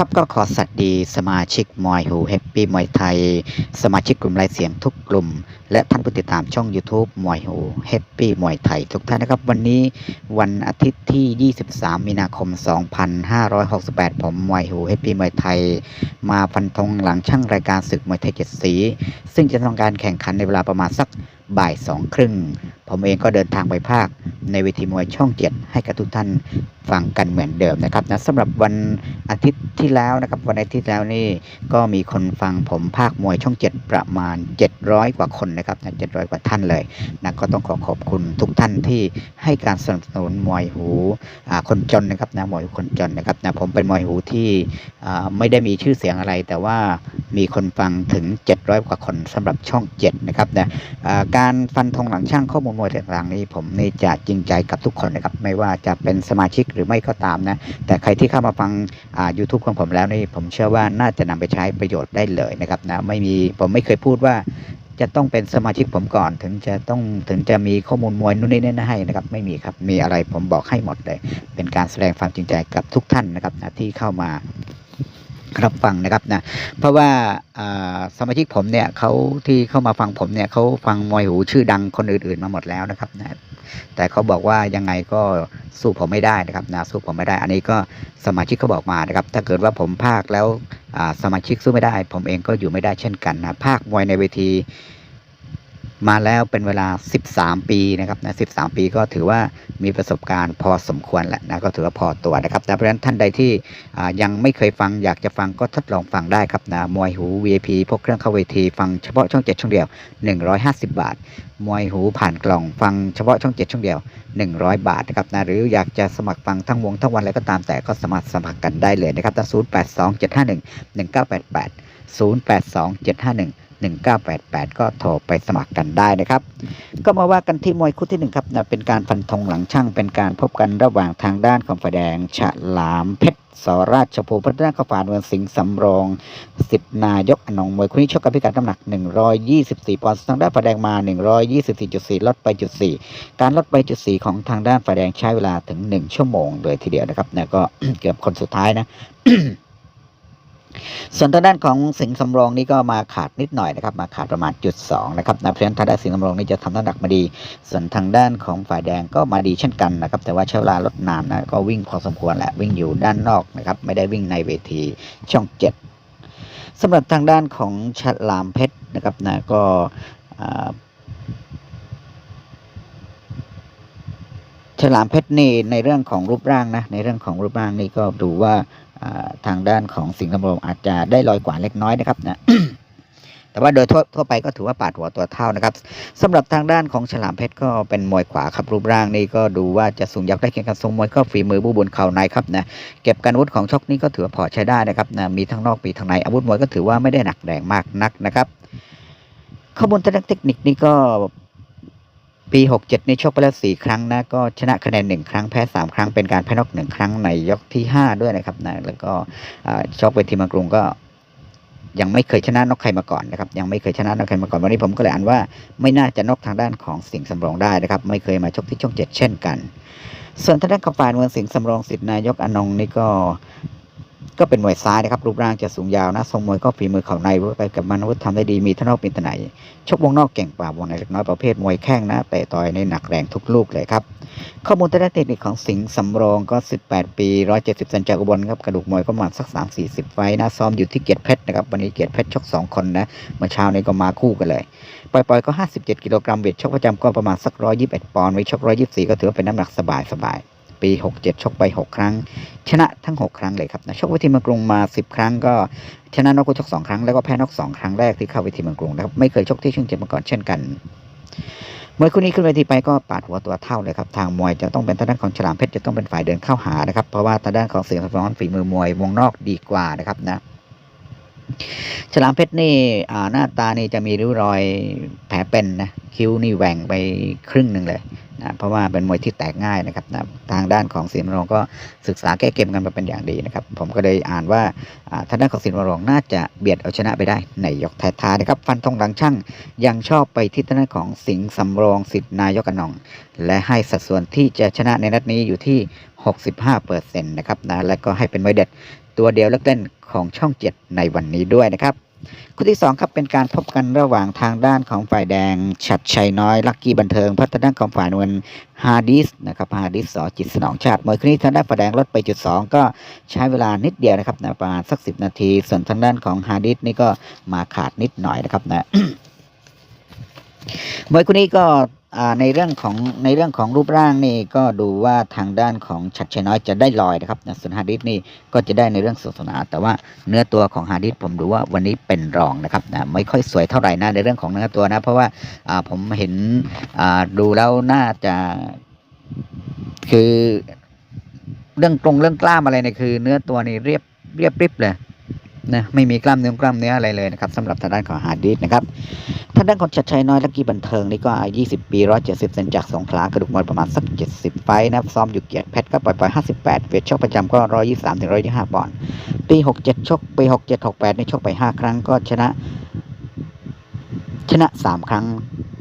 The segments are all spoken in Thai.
ครับก็ขอสวัสดีสมาชิกมอยหูแฮปปี้มวยไทย สมาชิกกลุ่มรายเสียงทุกกลุ่ม และท่านผู้ติดตามช่อง YouTube มอยหูแฮปปี้มวยไทย ทุกท่านนะครับ วันนี้วันอาทิตย์ที่ 23 มีนาคม 2568 ผมมอยหูแฮปปี้มวยไทย มาฟันธงหลังช่างรายการศึกมวยไทยเจ็ดสี ซึ่งจะทำการแข่งขันในเวลาประมาณสัก บ่ายสองครึ่ง ผมเองก็เดินทางไปภาค ในเวทีมวยช่องเจ็ดให้กับทุกท่านฟังกันเหมือนเดิมนะครับนะสำหรับวันอาทิตย์ที่แล้วนะครับ วันอาทิตย์แล้วนี่ก็มีคนฟังผมภาคมวยช่องเจ็ดประมาณ 700 กว่าคนนะครับนะ700 กว่าท่านเลยนะก็ต้องขอขอบคุณทุกท่านที่ให้การสนับสนุนมวยหูคนจนนะครับนะมวยคนจนนะครับนะผมเป็นมวยหูที่ไม่ได้มีชื่อเสียงอะไรแต่ว่า มีคนฟังถึง 700 กว่าคนสำหรับช่อง 7 นะครับนะการฟันธงหลังช่างข้อมูลมวยต่างๆนี้ ผมนี่จะจริงใจกับทุกคนนะครับ ไม่ว่าจะเป็นสมาชิกหรือไม่ก็ตามนะ แต่ใครที่เข้ามาฟังอ่า YouTube ของผมแล้วนี่ผมเชื่อว่าน่าจะนำไปใช้ประโยชน์ได้เลยนะครับนะไม่มีผมไม่เคยพูดว่าจะต้องเป็นสมาชิกผมก่อนถึงจะต้องถึงจะมีข้อมูลมวยนู่นนี่นั่นให้นะครับ ไม่มีครับมีอะไรผมบอกให้หมดเลย เป็นการแสดงความจริงใจกับทุกท่านนะครับนะที่เข้ามา รับฟังนะครับนะเพราะว่าสมาชิกผมเนี่ยเขาที่เข้ามาฟังผมเนี่ยเขาฟังมวยหูชื่อดังคนอื่นๆมาหมดแล้วนะครับนะแต่เขาบอกว่ายังไงก็สู้ผมไม่ได้นะครับนะสู้ผมไม่ได้ อันนี้ก็สมาชิกเขาบอกมานะครับ ถ้าเกิดว่าผมภาคแล้วสมาชิกสู้ไม่ได้ ผมเองก็อยู่ไม่ได้เช่นกันนะภาคมวยในเวที มาแล้วเป็นเวลา 13 ปีนะครับนะ13 ปีก็ถือว่ามีประสบการณ์พอสมควรแหละนะก็ถือว่าพอตัวนะครับนะเพราะฉะนั้นท่านใดที่ยังไม่เคยฟังอยากจะฟังก็ทดลองฟังได้ครับนะมวยหู VIP พวกเครื่องเข้าเวที ฟังเฉพาะช่อง 7 ช่องเดียว 150 บาท มวยหูผ่านกล่องฟังเฉพาะช่อง 7 ช่องเดียว 100 บาทนะครับนะหรืออยากจะสมัครฟังทั้งวงทั้งวันอะไรก็ตามแต่ก็สามารถสมัครกันได้เลยนะครับที่082 751 1988 082 751 1988 ก็โทรไปสมัครกันได้นะครับ ก็มาว่ากันที่มวยคู่ที่หนึ่งครับนะเป็นการฟันธงหลังช่างเป็นการพบกันระหว่างทางด้านของฝ่ายแดงฉลามเพชรสราชภูพัฒนาข้าวฝานเมืองสิงห์สำรองสิทธนายกอนงมวยคู่นี้ชกกันพิกัดน้ำหนัก 124 ปอนด์ทางด้านฝ่ายแดงมา 124.4 ลดไปจุด4การลดไปจุด4ของทางด้านฝ่ายแดงใช้เวลาถึง 1 ชั่วโมงเลยทีเดียวนะครับนะก็เกือบคนสุดท้ายนะ ส่วนทางด้านของสิงห์สำรองนี่ก็มาขาดนิดหน่อยนะครับ มาขาดประมาณจุดสองนะครับนะเพราะฉะนั้นทางด้านสิงห์สำรองนี่จะทำน้ำหนักมาดี ส่วนทางด้านของฝ่ายแดงก็มาดีเช่นกันนะครับ แต่ว่าใช้เวลาลดนานนะก็วิ่งพอสมควรแหละวิ่งอยู่ด้านนอกนะครับ ไม่ได้วิ่งในเวทีช่องเจ็ดสำหรับทางด้านของฉลามเพชรนะครับนะก็ฉลามเพชรนี่ในเรื่องของรูปร่างนะในเรื่องของรูปร่างนี่ก็ดูว่า ทางด้านของสิงห์คำรมอาจจะได้ลอยกว่าเล็กน้อยนะครับนะแต่ว่าโดยทั่วทั่วไปก็ถือว่าปาดหัวตัวเท่านะครับสำหรับทางด้านของฉลามเพชรก็เป็นมวยขวาครับรูปร่างนี่ก็ดูว่าจะสูงยักษ์ได้เคียงกันทรงมวยก็ฝีมือบูบุญเข่าในครับนะเก็บการวุธของชกนี่ก็ถือว่าพอใช้ได้นะครับนะมีทั้งนอกมีทั้งในอาวุธมวยก็ถือว่าไม่ได้หนักแรงมากนักนะครับข้อมูลทางเทคนิคนี่ก็ ปี 67 นี่ชกไปแล้ว 4 ครั้งนะ ก็ชนะคะแนน 1 ครั้ง แพ้ 3 ครั้ง เป็นการแพ้นอก 1 ครั้งในยกที่ 5 ด้วยนะครับนะ แล้วก็ชกเวทีมังกรุงก็ยังไม่เคยชนะนกใครมาก่อนนะครับ ยังไม่เคยชนะนกใครมาก่อน วันนี้ผมก็เลยอ่านว่าไม่น่าจะนกทางด้านของสิงห์สำรองได้นะครับ ไม่เคยมาชกที่ช่อง7เช่นกัน ส่วนทางด้านของฝ่ายเมืองสิงห์สำรองสิทธินายกอนงนี่ก็ ก็เป็นมวยซ้ายนะครับรูปร่างจะสูงยาวนะทรงมวยก็ฝีมือเข่าในไปกับมันวุธทำได้ดีมีทั้งนอกมีทั้งในชกวงนอกเก่งกว่าวงในเล็กน้อยประเภทมวยแข้งนะเตะต่อยในหนักแรงทุกลูกเลยครับข้อมูลทางด้านเทคนิคของสิงห์สำรองก็ 18 ปี 170เซนจากอุบลครับกระดูกมวยก็ประมาณสัก 3 40 ไฟนะซ้อมอยู่ที่เกียรติเพชรนะครับวันนี้เกียรติเพชรชก 2 คนนะเมื่อเช้านี้ก็มาคู่กันเลยปล่อยๆก็ 57 กิโลกรัมเวทชกประจำก็ประมาณสัก 121 ปอนด์ไว้ชก 124 ก็ถือว่าเป็นน้ำหนักสบายๆ ปี 67 ชกไป 6 ครั้ง ชนะทั้ง 6 ครั้งเลยครับนะชกเวทีเมืองกรุงมา 10 ครั้งก็ชนะนอกคู่ชก2ครั้งแล้วก็แพ้นอก2ครั้งแรกที่เข้าเวทีเมืองกรุงนะครับไม่เคยชกที่ช่องเจ็ดมาก่อนเช่นกันมวยคู่นี้ขึ้นเวทีไปก็ปาดหัวตัวเท่าเลยครับทางมวยจะต้องเป็นทางด้านของฉลามเพชรจะต้องเป็นฝ่ายเดินเข้าหานะครับเพราะว่าทางด้านของเสียงสะท้อนฝีมือมวยวงนอกดีกว่านะครับนะฉลามเพชรนี่หน้าตานี่จะมีริ้วรอยแผลเป็นนะคิ้วนี่แหว่งไปครึ่งหนึ่งเลย นะเพราะว่าเป็นมวยที่แตกง่ายนะครับนะทางด้านของสินวรงก็ศึกษาแก้เกมกันมาเป็นอย่างดีนะครับ ผมก็เลยอ่านว่าอ่าทางด้านของสินวรงน่าจะเบียดเอาชนะไปได้ในยกท้ายๆนะครับ ฟันธงหลังช่างยังชอบไปที่ทางด้านของสิงห์สำรองสิทธินายกอนอง และให้สัดส่วนที่จะชนะในนัดนี้อยู่ที่ 65%นะครับนะและก็ให้เป็นมวยเด็ดตัวเดียวเลือกเล่นของช่องเจ็ดในวันนี้ด้วยนะครับ คู่ที่สองครับเป็นการพบกันระหว่างทางด้านของฝ่ายแดง ชัดชัยน้อย ลักกี้บันเทิง พัฒนาของฝ่ายนวลฮาร์ดิสนะครับฮาร์ดิสสอจิตสนองชาติมวยคู่นี้ทางด้านฝ่ายแดงลดไปจุดสองก็ใช้เวลานิดเดียวนะครับนะประมาณสักสินาที ส่วนทางด้านของฮาร์ดิสนี่ก็มาขาดนิดหน่อยนะครับนะมวยคู่นี้ก็ ในเรื่องของในเรื่องของรูปร่างนี่ก็ดูว่าทางด้านของชัดชัยน้อยจะได้ลอยนะครับส่วนฮาร์ดิสนี่ก็จะได้ในเรื่องศาสนา แต่ว่าเนื้อตัวของฮาร์ดิสผมดูว่าวันนี้เป็นรองนะครับนะไม่ค่อยสวยเท่าไหร่นะในเรื่องของเนื้อตัวนะเพราะว่าผมเห็นดูแล้วน่าจะคือเรื่องตรงเรื่องกล้ามอะไรเนี่ยคือ เนื้อตัวนี่เรียบเรียบริบเลย นะไม่มีกล้ามเนื้อกล้ามเนื้ออะไรเลยนะครับสำหรับทางด้านของฮาร์ดดิสนะครับทางด้านของชัดชัยน้อยลักกี้บันเทิงนี่ก็อายุ20 ปี 170เซนจากสงขลากระดูกมวยประมาณสัก 70 ไฟนะซ้อมอยู่เกียรติเพชรก็ปล่อยปล่อย58เวทชกประจำก็ 123ถึง125ปอนด์ปี 67 ชกปี 67 68นี่ชกไป 5 ครั้งก็ชนะชนะ 3 ครั้ง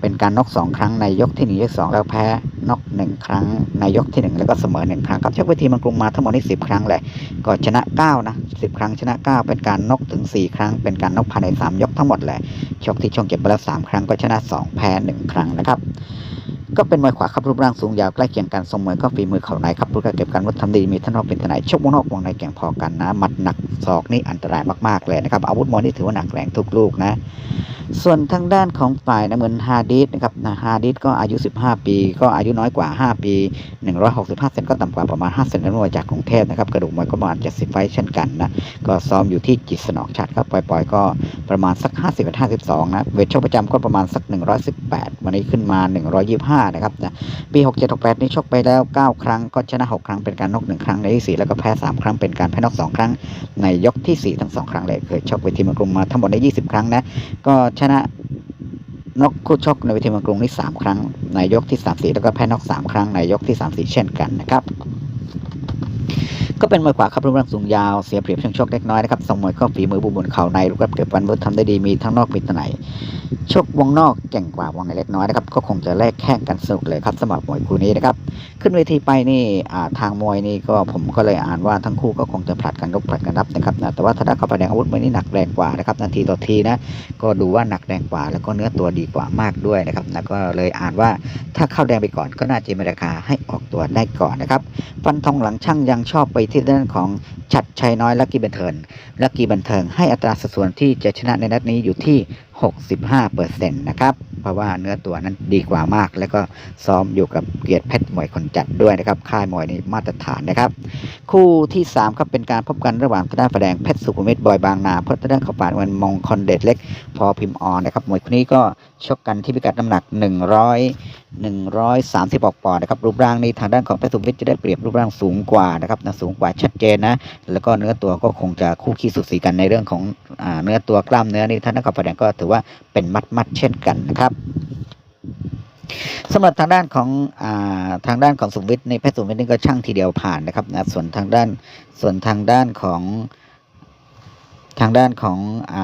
เป็นการน็อก2ครั้งในยกที่1ยก2แล้วแพ้น็อก1ครั้งในยกที่1แล้วก็เสมอ1ครั้งครับชกเวทีมันกรมาทั้งหมดนี่10ครั้งเลยก็ชนะ9นะ10ครั้งชนะ9เป็นการนกถึง4ครั้ง เป็นการนกภายใน3ยกทั้งหมดแหละชกที่ช่องเก็บไปแล้ว3ครั้งก็ชนะ2แพ้1ครั้งนะครับ ก็เป็นมวยขวาครับรูปร่างสูงยาวใกล้เคียงกันทรงมวยก็ฝีมือเข่าในครับรูปการเก็บการวัดทำดีมีท่านนอกเป็นทนายชกวงนอกวงในแข่งพอกันนะหมัดหนักศอกนี่อันตรายมากๆเลยนะครับอาวุธมวยนี่ถือว่าหนักแรงทุกลูกนะส่วนทางด้านของฝ่ายนะเหมือนฮาดิสนะครับนะฮาดิสก็อายุ 15 ปี ก็อายุน้อยกว่า 5 ปี 165 เซนก็ต่ำกว่าประมาณ 5 เซนนันมวยจากกรุงเทพนะครับกระดูกมวยก็ประมาณ 70 ไฟเช่นกันนะก็ซ้อมอยู่ที่จิตสนองชัดครับปล่อยๆ ก็ประมาณสัก 50 52 นะเวทชคประจำก็ประมาณสัก 118 วันนี้ขึ้นมา 125นะครับนะปี 67 68 นี้ชกไปแล้ว 9 ครั้งก็ชนะ 6 ครั้งเป็นการนก1ครั้งในที่ 4 แล้วก็แพ้ 3 ครั้งเป็นการแพ้นอก 2 ครั้ง ในยกทีสี่4 ทั้ง 2 ครั้งเลยเคยชกเวทีเมืองกรุงมาทั้งหมดใน20 ครั้งนะก็ชนะนกคู่ชกในเวทีเมืองกรุงนี่3ครั้งในยกที่ 3 4 แล้วก็แพ้นอก 3 ครั้งในยกที่ 3 4 เช่นกันนะครับ ก็เป็นมวยขวาครับรูปร่างสูงยาวเสียเปรียบเชิงชกเล็กน้อยนะครับทรงมวยเข้าฝีมือบุญบนเข่าในรูปร่างเก็บวันเวิร์ดทำได้ดีมีทั้งนอกมีทั้งในชกวงนอกเก่งกว่าวงในเล็กน้อยนะครับก็คงจะแลกแข่งกันสนุกเลยครับสำหรับมวยคู่นี้นะครับขึ้นเวทีไปนี่ทางมวยนี่ก็ผมก็เลยอ่านว่าทั้งคู่ก็คงจะผลัดกันลุกผลัดกันรับนะครับนะแต่ว่าถ้าได้เข้าไปแดงอาวุธมวยนี่หนักแรงกว่านะครับนาทีต่อทีนะก็ดูว่าหนักแรงกว่า แล้วก็เนื้อตัวดีกว่ามากด้วยนะครับนะก็เลยอ่านว่าถ้าเข้าแดงไปก่อนก็น่าจะมีราคาให้ออกตัวได้ก่อนนะครับฟันทองหลังช่างยังชอบไปที่เรื่องของชัดชัยน้อยลักกี้บันเทิงลักกี้บันเทิงให้อัตราสัดส่วนที่จะชนะในนัดนี้อยู่ที่ 65%นะครับ เพราะว่าเนื้อตัวนั้นดีกว่ามาก แล้วก็ซ้อมอยู่กับเกียรติเพชรมวยคนจัดด้วยนะครับ ค่ายมวยในมาตรฐานนะครับ คู่ที่3ครับเป็นการพบกันระหว่างทางด้านแสดงเพชรสุขุมวิทบอยบางนาเพื่อทางด้านข้าป่านวันมงคลเดชเล็ก พอพิมพ์ออนนะครับมวยคู่นี้ก็ชกกันที่พิกัดน้ำหนัก 100 130ปอนด์นะครับรูปร่างนี้ทางด้านของเพชรสุขุมวิทจะได้เปรียบรูปร่างสูงกว่านะครับนะสูงกว่าชัดเจนนะแล้วก็เนื้อตัวก็คงจะคู่ขี้สุดสีกันในเรื่องของอเนื้อตัวกล้ามเนื้อนี่ท่านนักกับแดงก็ถือือว่าเป็นมัดมัดเช่นกันนะครับสำหรับทางด้านของอาทางด้านของสุวิทย์ในเพชรสุวิทย์นี่ก็ช่างทีเดียวผ่านนะครับนะส่วนทางด้านส่วนทางด้านของทางด้านของอ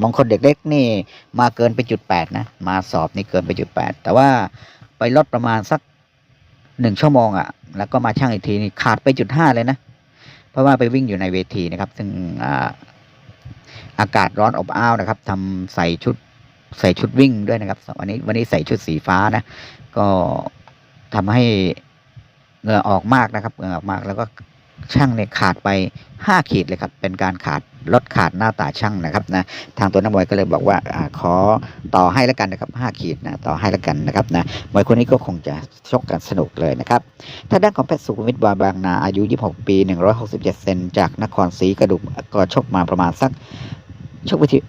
มงคลเด็กเล็กนี่มาเกินไปจุดแปดนะมาสอบนี่เกินไปจุดแปดแต่ว่าไปลดประมาณสักหนึ่งชั่วโมงอะ่ะ แล้วก็มาช่างอีกทีนี่ขาดไปจุดห้าเลยนะ เพราะว่าไปวิ่งอยู่ในเวทีนะครับ ซึ่ง อากาศร้อนอบอ้าวนะครับทำใส่ชุดใส่ชุดวิ่งด้วยนะครับ วันนี้วันนี้ใส่ชุดสีฟ้านะ ก็ทำให้เหงื่อออกมากนะครับเหงื่อออกมากแล้วก็ ช่างเนี่ยขาดไปห้าขีดเลยครับ เป็นการขาดลดขาดหน้าตาช่างนะครับนะทางตัวนักมวยก็เลยบอกว่าอขอต่อให้แล้วกันนะครับห้าขีดนะต่อให้แล้วกันนะครับนะมวยคนนี้ก็คงจะชกกันสนุกเลยนะครับทางด้านของแพทย์สุขุมวิทวาบางนาอายุ 26 ปี 167 เซนจากนครศรีกระดูกก็ชกมาประมาณสัก ชกไปที่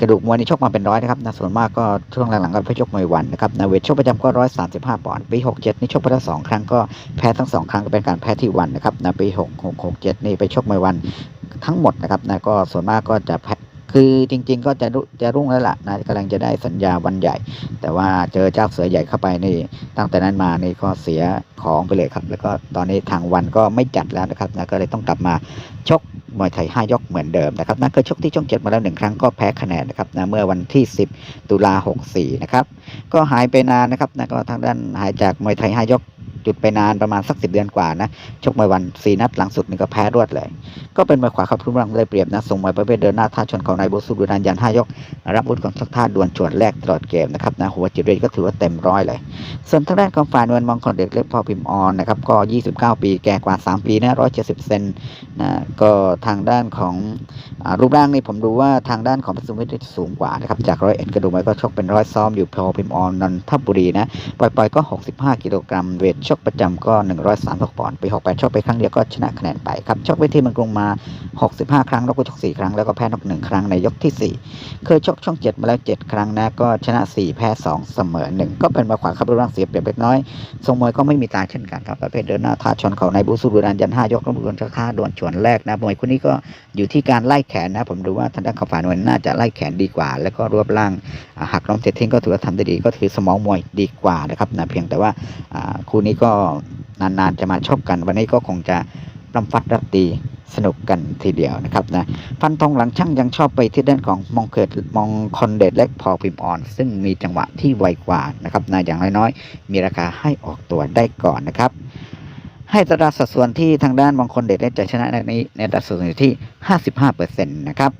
กระดูกมวยนี่ชกมาเป็นร้อยนะครับนะส่วนมากก็ช่วงหลังๆก็ไปชกมวยวันนะครับนะเวทชกประจำก็ร้อยสามสิบห้าปอนด์ปีหกเจ็ดนี่ชกไปแล้วสองครั้งก็แพ้ทั้งสองครั้งก็เป็นการแพ้ที่วันนะครับนะปีหกหกหกเจ็ดนี่ไปชกมวยวันทั้งหมดนะครับนะก็ส่วนมากก็จะแพ้คือจริงๆก็จะรุ่จะรุ่งแล้วล่ะนะกำลังจะได้สัญญาวันใหญ่ แต่ว่าเจอเจ้าเสือใหญ่เข้าไปนี่ตั้งแต่นั้นมานี่ก็เสียของไปเลยครับ แล้วก็ตอนนี้ทางวันก็ไม่จัดแล้วนะครับนะก็เลยต้องกลับมาชก มวยไทย 5 ยกเหมือนเดิมนะครับนะเคยชกที่ช่องเจ็ดมาแล้วหนึ่งครั้งก็แพ้คะแนนนะครับนะเมื่อวันที่ 10 ตุลา64นะครับก็หายไปนานนะครับนะก็ทางด้านหายจากมวยไทย 5 ยก หยุดไปนานประมาณสักสิบเดือนกว่านะชกมวยวันสีนัดหลังสุดนี่ก็แพ้รวดเลย ก็เป็นมวยขวาครับรูปร่างได้เปรียบนะส่งมวยประเภทเดินหน้าท่าชนของนายบุสุดุนันยันห้ายก รับวุธของชักท่าดวลชวนแรกตลอดเกมนะครับนะหัวจิตเวทก็ถือว่าเต็มร้อยเลย ส่วนทางด้านของฝ่ายนวลมองคนเด็กเล็กพอพิมออนนะครับก็ 29 ปีแก่กว่า 3 ปีนะ170 เซนนะก็ทางด้านของอรูปร่างนี่ผมดูว่าทางด้านของพิสุวิทย์สูงกว่านะครับจากร้อยเอ็ดกระดูกไว้ก็ชกเป็นร้อยซ้อมอยู่พอพิมออนนนทบุรีนะปล่อยๆก็ 65 กิโลกรัมเวทชกประจำก็ 136ปอนด์ปี68ชกไปครั้งเดียวก็ชนะคะแนนไปครับชกเวทีเมืองกรุงมา 65 ครั้งแล้วก็ชก4ครั้งแล้วก็แพ้นกหนึ่งครั้งในยกที่ 4 เคยชกช่อง 7 มาแล้ว 7 ครั้งนะก็ชนะ 4 แพ้ 2 เสมอ 1 ก็เป็นมาขวาครับรูปร่างเสียเปรียบเล็กน้อยทรงมวยก็ไม่มีตายเช่นกันครับประเภทเดินหน้าท่าชนเขาในบูสุรุนันยันห้ายกแล้วบุญค่าดวลชวนแรกนะมวยคู่นี้ก็อยู่ที่การไล่แขนนะผมดูว่าทางด้านขาฝานวยน่าจะไล่แขนดีกว่า แล้วก็รวบร่างหักล้มเททิ้งก็ถือว่าทำได้ดีก็ถือสมองมวยดีกว่านะครับนะเพียงแต่ว่าคู่นี้ก็นานๆจะมาชกกัน วันนี้ก็คงจะรำฟัดรับตีสนุกกันทีเดียวนะครับนะฟันธงหลังช่างยังชอบไปที่ด้านของมองเกิดมองคอนเดตและพอพิมพ์ออน ซึ่งมีจังหวะที่ไวกว่านะครับนะอย่างน้อยๆ มีราคาให้ออกตัวได้ก่อนนะครับ ให้ตราสัดส่วนที่ทางด้านมองคอนเดตได้จะชนะในนี้ในอัตราส่วนอยู่ที่ 55%นะครับ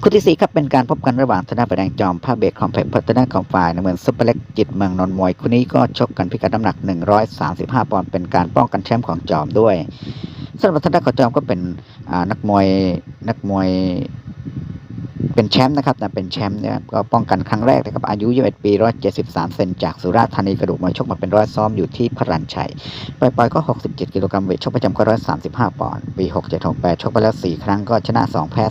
คู่ที่สี่ครับเป็นการพบกันระหว่างธนาประแดงจอมผ้าเบรกของแผ่พัฒนาของฝ่ายในเมืองซุปเปอร์เล็กจิตเมืองนนท์มวยคู่นี้ก็ชกกันพิกัดน้ำหนัก 135 ปอนด์เป็นการป้องกันแชมป์ของจอมด้วยสำหรับทางด้าของจอมก็เป็นนักมวยนักมวย เป็นแชมป์นะครับนะเป็นแชมป์เนี่ยก็ป้องกันครั้งแรกนะครับอายุ 21 ปี 173 เซนจากสุราษฎร์ธานีกระดูกมวยชกมาเป็นร้อยซ้อมอยู่ที่พระรันชัยปล่อยๆก็ 67 กิโลกรัมเวทชกประจำก็135 ปอนด์ปี 6768ชกไปแล้ว 4 ครั้งก็ชนะ 2 แพ้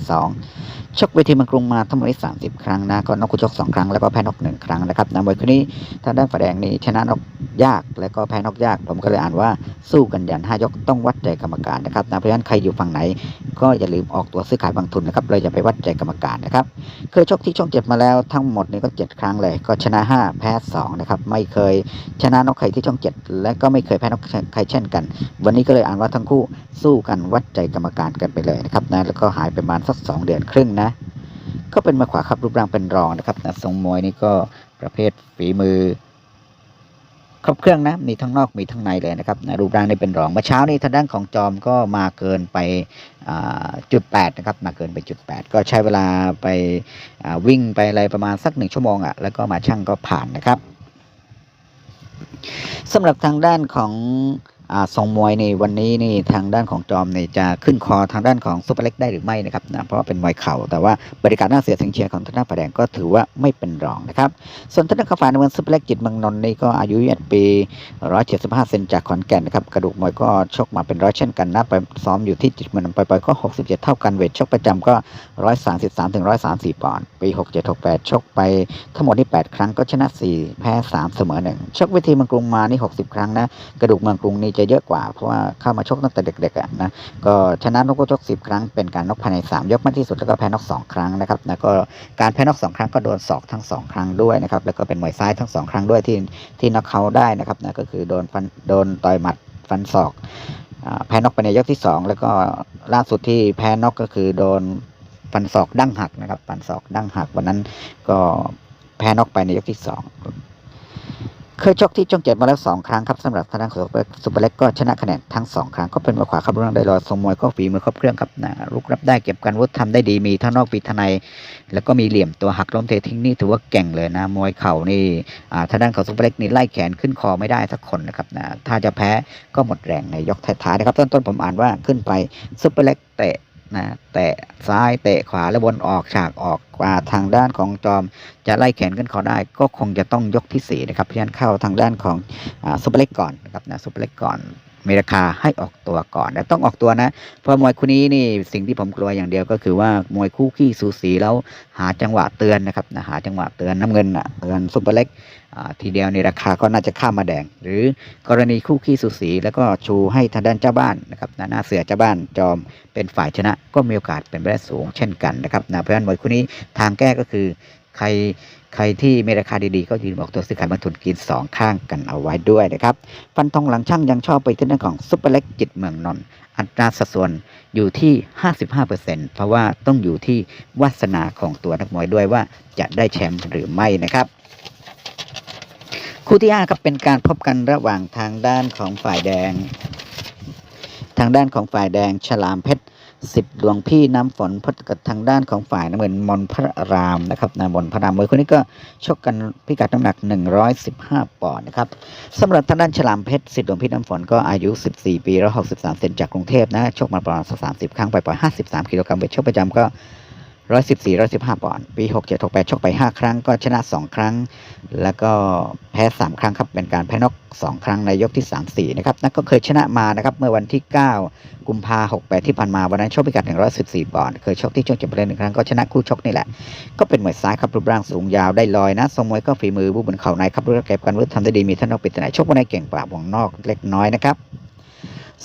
2 ชกเวทีมังกรุงมาทั้งหมดนี้30 ครั้งนะก็นอกคู่ชก2ครั้งแล้วก็แพ้นอก1ครั้งนะครับนะมวยคนนี้ทางด้านฝ่ายแดงนี่ชนะนอกยากแล้วก็แพ้นอกยาก ผมก็เลยอ่านว่าสู้กันยันห้ายกต้องวัดใจกรรมการนะครับนะเพราะฉะนั้นใครอยู่ฝั่งไหน ก็อย่าลืมออกตัวซื้อขายบางทุนนะครับเราอย่าไปวัดใจกรรมการนะครับเคยชกที่ช่องเจ็ดมาแล้วทั้งหมดนี่ก็7ครั้งเลยก็ชนะ 5 แพ้2นะครับไม่เคยชนะนกใครที่ช่อง7และก็ไม่เคยแพ้นกใครเช่นกัน วันนี้ก็เลยอ่านว่าทั้งคู่สู้กันวัดใจกรรมการกันไปเลยนะครับนะแล้วก็หายไปประมาณสัก2เดือนครึ่งนะก็เป็นมาขวาครับรูปร่างเป็นรองนะครับนะทรงมวยนี่ก็ประเภทฝีมือ ครบเครื่องนะ มีทั้งนอกมีทั้งในเลยนะครับนะรูปร่างนี่เป็นรองเมื่อเช้านี้ทางด้านของจอมก็มาเกินไปจุดแปดนะครับมาเกินไปจุดแปดก็ใช้เวลาไปวิ่งไปอะไรประมาณสักหนึ่งชั่วโมงอะ่ะแล้วก็มาช่างก็ผ่านนะครับสำหรับทางด้านของ ทรงมวยนี่วันนี้นี่ทางด้านของจอมนี่จะขึ้นคอทางด้านของซุปเปอร์เล็กได้หรือไม่นะครับนะเพราะว่าเป็นมวยเข่าแต่ว่าบริการหน้าเสียเสียงเชียร์ของทางด้านฝ่ายแดงก็ถือว่าไม่เป็นรองนะครับ ส่วนทางด้านของฝ่ายในเมืองซุปเปอร์เล็กจิตเมืองนนท์นี่ก็อายุ21ปี 175 เซนจากขอนแก่นนะครับกระดูกมวยก็ชกมาเป็นร้อยเช่นกันนะไปซ้อมอยู่ที่จิตเมืองนนท์ไปๆก็ 67 เท่ากันเวทชกประจำก็ 133ถึง134ปอนด์ปี 67 68 ชกไปทั้งหมดนี่8ครั้งก็ชนะ 4 แพ้ 3 เสมอ1ชกเวทีเมืองกรุงมานี่60 ครั้งนะกระดูกเมืองกรุงนี่จะเยอะกว่า เพราะว่าเข้ามาชกตั้งแต่เด็กๆอะนะก็ชนะนกชก10ครั้งเป็นการนกภายใน3ยกมากที่สุดแล้วก็แพ้นก2ครั้งนะครับนะก็การแพ้นก2ครั้งก็โดนศอกทั้ง2ครั้งด้วยนะครับแล้วก็เป็นมวยซ้ายทั้ง2ครั้งด้วยที่ที่นกเขาได้นะครับนะก็คือโดนฟันโดนต่อยหมัดฟันศอกแพ้นกไปในยกที่ 2 แล้วก็ล่าสุดที่แพ้นกก็คือโดนฟันศอกดั้งหักนะครับฟันศอกดั้งหักวันนั้นก็แพ้นกไปในยกที่สอง ยชกที่ช่องเจ็ดมาแล้วสองครั้งครับสำหรับทางด้านของซุปเปอร์เล็กก็ชนะคะแนนทั้งสองครั้งก็เป็นมวยขวาครับรุ่งได้รอยทรงมวยก็ฝีมือครบเครื่องครับนะลุกรับได้เก็บกันวุฒิทำได้ดีมีทั้งนอกปีทนางในแล้วก็มีเหลี่ยมตัวหักล้มเททิ้งนี่ถือว่าเก่งเลยนะมวยเข่านี่อ่าทางด้านของซุเปอร์เล็กนี่ไล่แขนขึ้นคอไม่ได้สักคนนะครับนะถ้าจะแพ้ก็หมดแรงในยกท้ายๆนะครับต้นๆผมอ่านว่าขึ้นไปซุเปอร์เล็กเตะ นะแตะซ้ายเตะขวาแล้วนออกฉากออกกว่าทางด้านของจอมจะไล่แขนขึ้นคอได้ ก็คงจะต้องยกที่4นะครับเพราะฉะนั้นเข้าทางด้านของอซุปเปอร์เล็กก่อนนะครับนะซุปเปอร์เล็กก่อน มีราคาให้ออกตัวก่อนแต่ต้องออกตัวนะ เพราะมวยคู่นี้นี่สิ่งที่ผมกลัวอย่างเดียวก็คือว่ามวยคู่ขี้สูสีแล้วหาจังหวะเตือนนะครับนะหาจังหวะเตือนน้ำเงินอะเตือนซุปเปอร์เล็กทีเดียวในราคาก็น่าจะข้ามมาแดง หรือกรณีคู่ขี้สูสี แล้วก็ชูให้ทางด้านเจ้าบ้านนะครับนะหน้าเสือเจ้าบ้านจอมเป็นฝ่ายชนะ ก็มีโอกาสเป็นไปได้สูงเช่นกันนะครับนะเพราะฉะนั้นมวยคู่นี้ทางแก้ก็คือใคร ใครที่มีราคาดีๆ ก็ยืนบอกตัวซื้อขายมาทุนกิน 2 ข้างกันเอาไว้ด้วยนะครับ ฟันทองหลังช่างยังชอบไปที่ด้านของซุปเปอร์เล็กจิตเมืองนนท์อัตราสัดส่วนอยู่ที่ 55%เพราะว่าต้องอยู่ที่วาสนาของตัวนักมวยด้วยว่าจะได้แชมป์หรือไม่นะครับคู่ที่ห้าครับเป็นการพบกันระหว่างทางด้านของฝ่ายแดง ทางด้านของฝ่ายแดงฉลามเพชร สิบดวงพี่น้ำฝนพบกับทางด้านของฝ่ายน้ำเงินมนพระรามนะครับนะมนพระรามมวยคนนี้ก็ชกกันพิกัดน้ำหนัก 115 ปอนด์นะครับสำหรับทางด้านฉลามเพชรสิบดวงพี่น้ำฝนก็อายุ 14 ปีแล้ว63 เซนจากกรุงเทพนะชกมาประมาณสัก30 ครั้งไปปล่อย 53 กิโลกรัมเวทชกประจำก็ 114 115ปอนด์ปี 67 68ชกไป 5 ครั้งก็ชนะ 2 ครั้ง แล้วก็แพ้ 3 ครั้งครับเป็นการแพ้นอก 2 ครั้งในยกที่ 3 4 นะครับนั่นก็เคยชนะมานะครับเมื่อวันที่ 9 กุมภา68 ที่ผ่านมาวันนั้นชกพิกัด 114 ปอนด์เคยชกที่ช่วงเจ็บเลยหนึ่งครั้งก็ชนะคู่ชกนี่แหละ ก็เป็นมวยซ้ายครับรูปร่างสูงยาวได้ลอยนะทรงมวยก็ฝีมือบุบนเข่าในครับรู้เก็บกันวุฒิทำได้ดีมีท่านนอกปิดแต่ไหนชกวันในเก่งกว่าวงนอกเล็กน้อยนะครับ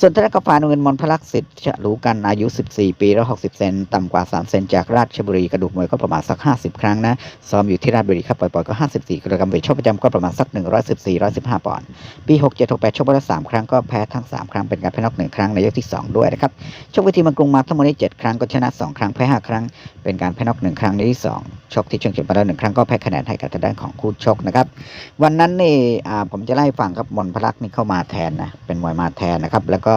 ส่วนทางด้านกฟ้าเงินมนพลักษิทธิ์ฉลูกันอายุ 14 ปีแล้ว60 เซนต่ำกว่า 3 เซนจากราชบุรีกระดูกมวยก็ประมาณสัก 50 ครั้งนะ ซ้อมอยู่ที่ราชบุรีครับปล่อยๆก็ 54กิโลกรัมเวทชกประจำก็ประมาณสัก 114 115ปอนด์ปี 67 68ชกไปแล้ว3ครั้งก็แพ้ทั้ง 3 ครั้งเป็นการแพ้นอก1ครั้งในยกที่ 2 ด้วยนะครับชกเวทีมังกรุงมาทั้งหมดนี้7ครั้งก็ชนะ 2 ครั้งแพ้ 5 ครั้ง เป็นการแพ้นอก1ครั้งในที่ 2 ชกที่เชิงเฉียไปแล้ว1ครั้งก็แพ้คะแนนให้กับทางด้านของคู่ชกนะครับวันนั้นนี่ผมจะไล่ฟังครับมนพลักษ์นี่เข้ามาแทนนะเป็นมวยมาแทนนะครับแล้วก็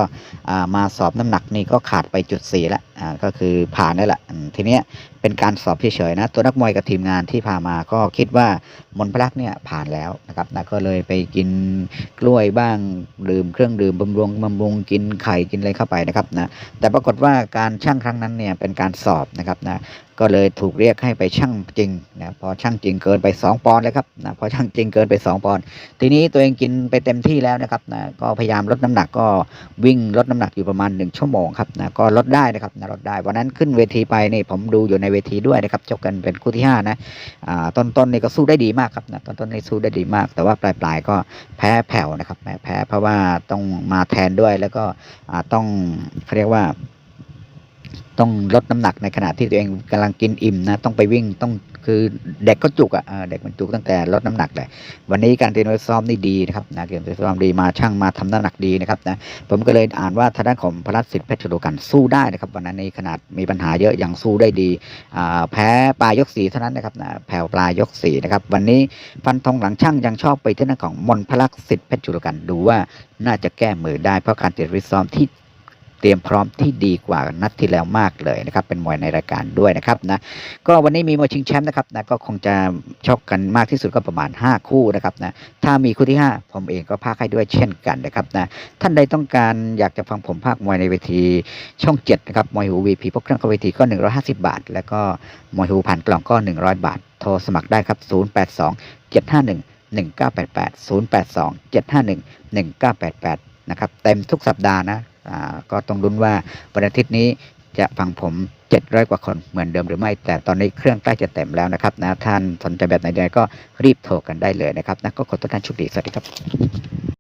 มาสอบน้ำหนักนี่ก็ขาดไปจุดสี่แล้ว อ่าก็คือผ่านได้แหละทีเนี้ยเป็นการสอบเฉยๆนะ ตัวนักมวยกับทีมงานที่พามาก็คิดว่ามนพลักเนี่ยผ่านแล้วนะครับนะก็เลยไปกินกล้วยบ้างดื่มเครื่องดื่มบำรุงบำรุงกินไข่กินอะไรเข้าไปนะครับนะแต่ปรากฏว่าการชั่งครั้งนั้นเนี่ยเป็นการสอบนะครับนะก็เลยถูกเรียกให้ไปชั่งจริงนะพอชั่งจริงเกินไป 2 ปอนด์เลยครับนะพอชั่งจริงเกินไป 2 ปอนด์ทีนี้ตัวเองกินไปเต็มที่แล้วนะครับนะก็พยายามลดน้ำหนักก็วิ่งลดน้ำหนักอยู่ประมาณ 1 ชั่วโมงครับนะก็ลดได้นะครับนะลดได้ วันนั้นขึ้นเวทีไปนี่ผมดูอยู่ในเวทีด้วยนะครับชกกันเป็นคู่ที่5นะต้นต้นๆนี่ก็สู้ได้ดีมากครับนะต้นๆนี่สู้ได้ดีมาก แต่ว่าปลายๆก็แพ้แผ่วนะครับแพ้เพราะว่าต้องมาแทนด้วยแล้วก็ต้องเขาเรียกว่า ต้องลดน้ำหนักในขณะที่ตัวเองกำลังกินอิ่มนะต้องไปวิ่งต้องคือเด็กก็จุกอะเด็กมันจุกตั้งแต่ลดน้ำหนักเลยวันนี้การเตรียมซ้อมนี่ดีนะครับนะเตรียมซ้อมดีมาช่างมาทำน้ำหนักดีนะครับนะผมก็เลยอ่านว่าทางด้านของพระรัตสิทธิ์เพชรโลกันสู้ได้นะครับวันนั้นในขนาดมีปัญหาเยอะยังสู้ได้ดีแพ้ปลายยกสีเท่านั้นนะครับนะแผ่วปลายยกสีนะครับวันนี้ฟันธงหลังช่างยังชอบไปที่หน้านของมนพลักสิทธิ์เพชรโลกันดูว่าน่าจะแก้มือได้เพราะการเตรียมซ้อมที่ เตรียมพร้อมที่ดีกว่านัดที่แล้วมากเลยนะครับ เป็นมวยในรายการด้วยนะครับนะก็วันนี้มีมวยชิงแชมป์นะครับนะก็คงจะชกกันมากที่สุดก็ประมาณ 5 คู่นะครับนะถ้ามีคู่ที่ 5 ผมเองก็พากให้ด้วยเช่นกันนะครับนะท่านใดต้องการอยากจะฟังผมพากมวยในเวทีช่อง7นะครับมวยหูวีพีพวกเครื่องเข้าเวทีก็ 150 บาท แล้วก็มวยหูผ่านกล่องก็ 100 บาท โทรสมัครได้ครับ 082 751 1988 082 751 1988 นะครับ เต็มทุกสัปดาห์นะ ก็ต้องลุ้นว่าวันอาทิตย์นี้จะฟังผม 700 กว่าคนเหมือนเดิมหรือไม่ แต่ตอนนี้เครื่องใกล้จะเต็มแล้วนะครับนะท่านสนใจแบบไหนๆก็รีบโทรกันได้เลยนะครับนะก็ขอต้อนรับชุดดีสวัสดีครับ